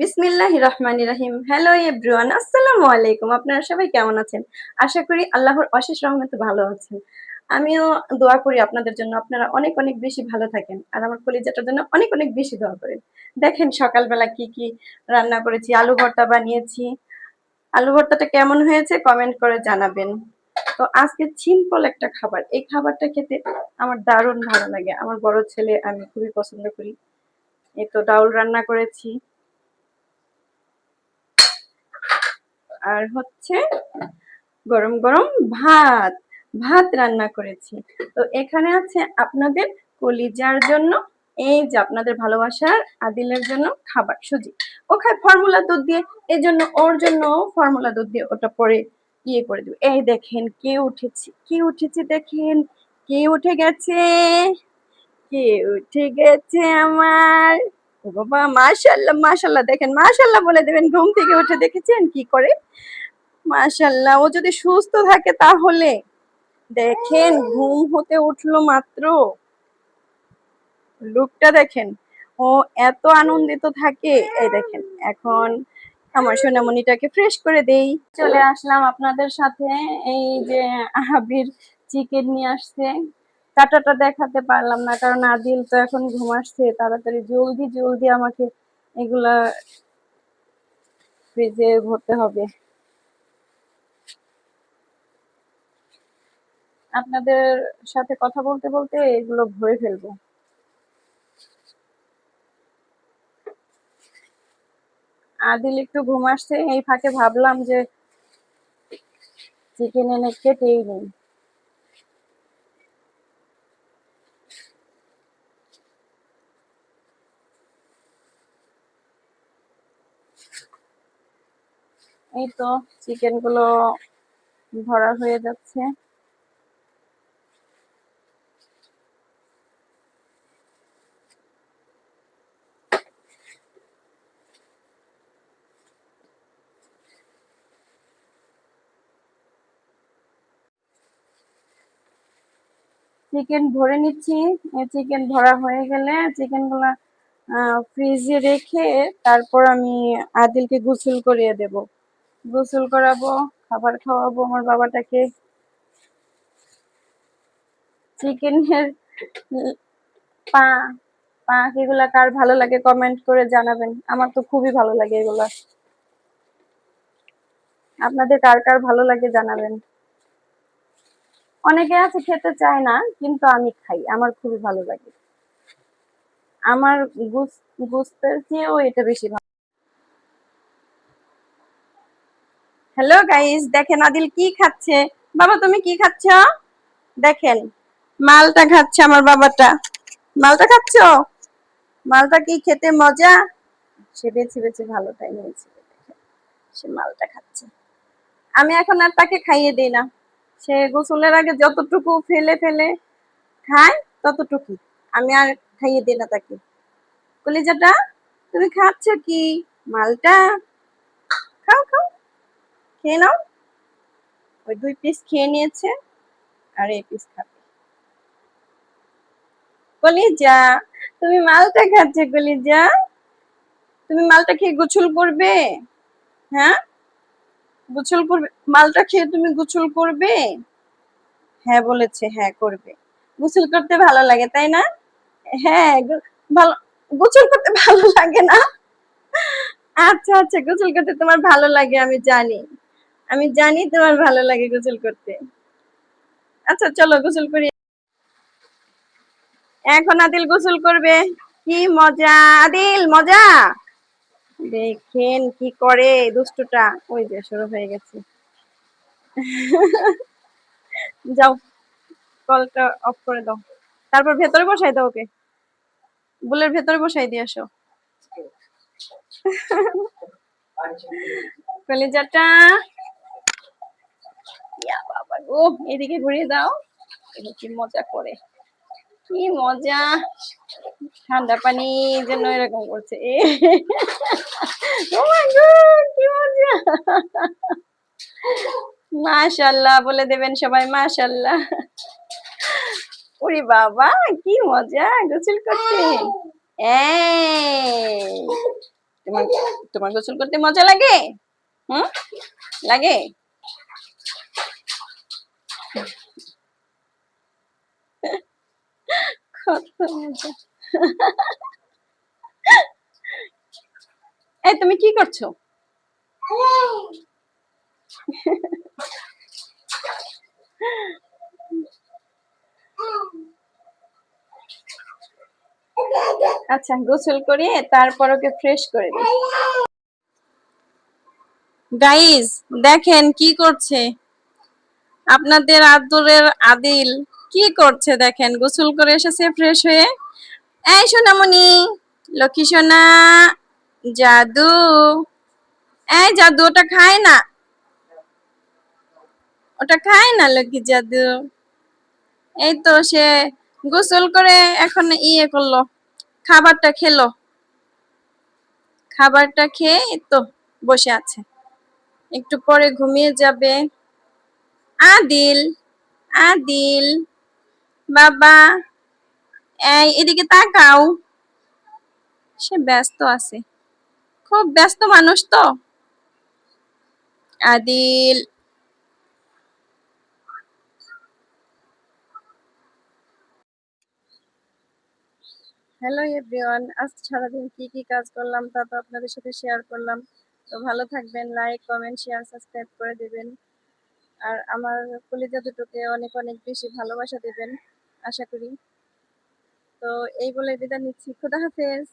বিসমিল্লাহ রহমান রাহিম। Hello everyone আসসালামু আলাইকুম। আপনারা সবাই কেমন আছেন? আশা করি আল্লাহর অশেষ রহমতে ভালো আছেন। আমিও দোয়া করি আপনাদের জন্য, আপনারা অনেক অনেক বেশি ভালো থাকেন আর আমার কলিজাটার জন্য অনেক অনেক বেশি দোয়া করেন। দেখেন সকালবেলা কি কি রান্না করেছি, আলু ভর্তা বানিয়েছি। আলু ভর্তাটা কেমন হয়েছে কমেন্ট করে জানাবেন। তো আজকে সিম্পল একটা খাবার। এই খাবারটা খেতে আমার দারুণ ভালো লাগে। আমার বড় ছেলে আমি খুবই পছন্দ করি। এই তো ডাউল রান্না করেছি। আর হচ্ছে গরম গরম ভাত ভাত রান্না করেছি। তো এখানে আছে আপনাদের কলিজার জন্য, এই যে আপনাদের ভালোবাসার আদিলের জন্য খাবার, সুজি। ও খায় ফর্মুলা দুধ দিয়ে, এই জন্য ওর জন্য ফর্মুলা দুধ দিয়ে ওটা পরে ইয়ে করে দেবে। এই দেখেন কে উঠেছে কে উঠেছে দেখেন, কে উঠে গেছে, কে উঠে গেছে আমার। বাবা মাশাল্লাহ মাশাল্লাহ দেখেন মাশাল্লাহ বলে দেবেন, ঘুম থেকে উঠে দেখেছেন কি করে? মাশাল্লাহ ও যদি সুস্থ থাকে তাহলে? দেখেন, ঘুম হতে উঠল মাত্র। লুকটা দেখেন, ও এত আনন্দিত থাকে। এই দেখেন, এখন আমার সোনামণিটাকে ফ্রেশ করে দেই। চলে আসলাম আপনাদের সাথে, এই যে আহাবির চিকেন নিয়ে আসছে। কাটাটা দেখাতে পারলাম না, কারণ আদিল তো এখন ঘুম আসছে, তাড়াতাড়ি জলদি জলদি আমাকে এগুলা ফ্রিজে ভরতে হবে। আপনাদের সাথে কথা বলতে বলতে এগুলো ভরে ফেলব। আদিল একটু ঘুম আসছে, এই ফাঁকে ভাবলাম যে চিকেন এনে কেটেই নেই। এই তো চিকেনগুলো ভরা হয়ে যাচ্ছে। চিকেন ভরে নিচ্ছি। চিকেন ভরা হয়ে গেলে চিকেনগুলা ফ্রিজে রেখে তারপর আমি আদিলকে গোসল করিয়ে দেব। গোসল করাবো, খাবার খাওয়াবো আমার বাবাটাকে। চিকেনের পা পা, এগুলা কার ভালো লাগে কমেন্ট করে জানাবেন। আমার তো খুবই ভালো লাগে এগুলা। আপনাদের কার কার ভালো লাগে জানাবেন। অনেকে আছে খেতে চায় না, কিন্তু আমি খাই, আমার খুবই ভালো লাগে। আমার গুস্তের চেয়েও এটা বেশি ভালো হ্যালো গাইস দেখেন, আদিল কি খাচ্ছে? বাবা, তুমি কি খাচ্ছ? দেখেন, মালটা খাচ্ছে আমার বাবাটা। মালটা খাচ্ছ? মালটা কি খেতে মজা? সে বেছে বেছে ভালোটাই নিয়েছে। সে মালটা খাচ্ছে। আমি এখন আর তাকে খাইয়ে দিই না। সে গোসলের আগে যতটুকু ফেলে ফেলে খায় ততটুকু আমি আর খাইয়ে দিই না তাকে। কলিজাটা, তুমি খাচ্ছ কি? মালটা? খাও খাও। খেয়ে নাও। ওই দুই পিস খেয়ে নিয়েছে আর এই পিস খাবে। কলিজা, তুমি মালটা খাচ্ছে কলিজা? তুমি মালটা খেয়ে গোছল করবে? হ্যাঁ? গোছল করবে? মালটা খেয়ে তুমি গোছল করবে? হ্যাঁ বলেছে হ্যাঁ করবে। গোসল করতে ভালো লাগে, তাই না? হ্যাঁ ভালো, গোসল করতে ভালো লাগে না? আচ্ছা আচ্ছা গোসল করতে তোমার ভালো লাগে, আমি জানি। আমি জানি তোমার ভালো লাগে গোসল করতে। আচ্ছা চলো গোসল করি। এখন আদিল গোসল করবে। কি মজা। আদিল, মজা? দেখেন কি করে দুষ্টুটা। ওই যে শুরু হয়ে গেছে। যাও, কলটা অফ করে দাও। তারপর ভেতরে বসাই দাও ওকে। বুলের ভেতরে বসাই দিয়ে আসো। কলিজাটা ইয়া বাবা গো, এদিকে ঘুরিয়ে দাও। কি মজা করে। কি মজা। ঠান্ডা পানি যেন এরকম করছে। এ কি মজা। মাশাল্লাহ, বলে দেবেন সবাই মাশাল্লাহ। ওরে বাবা, কি মজা, গোসল করতে। তোমার তোমার গোসল করতে মজা লাগে? হুম? লাগে? এই, তুমি কি করছ? আচ্ছা গোসল করিয়ে তারপর ওকে ফ্রেশ করে দিই। গাইজ দেখেন কি করছে। আপনাদের আদরের আদিল কি করছে দেখেন? গোসল করে এসেছে ফ্রেশ হয়ে। এই সোনামণি, লক্ষ্মী সোনা, জাদু। এই জাদু, ওটা খায় না। ওটা খায় না লক্ষ্মী জাদু। এই তো সে গোসল করে এখন ইয়ে করল, খাবারটা খেলো। খাবারটা খেয়ে তো বসে আছে। একটু পরে ঘুমিয়ে যাবে। আদিল আদিল, বাবা, এই, এদিকে তাকাও। সে ব্যস্ত আছে। খুব ব্যস্ত মানুষ তো। আদিল। হ্যালো এভরিওয়ান আজ সারাদিন কি কি কাজ করলাম তা তো আপনাদের সাথে শেয়ার করলাম। তো ভালো থাকবেন লাইক কমেন্ট শেয়ার সাবস্ক্রাইব করে দেবেন। আর আমার কলিজা দুটোকে অনেক অনেক বেশি ভালোবাসা দেবেন, আশা করি। তো এই বলে বিদায় নিচ্ছি। খুদা হাফেজ।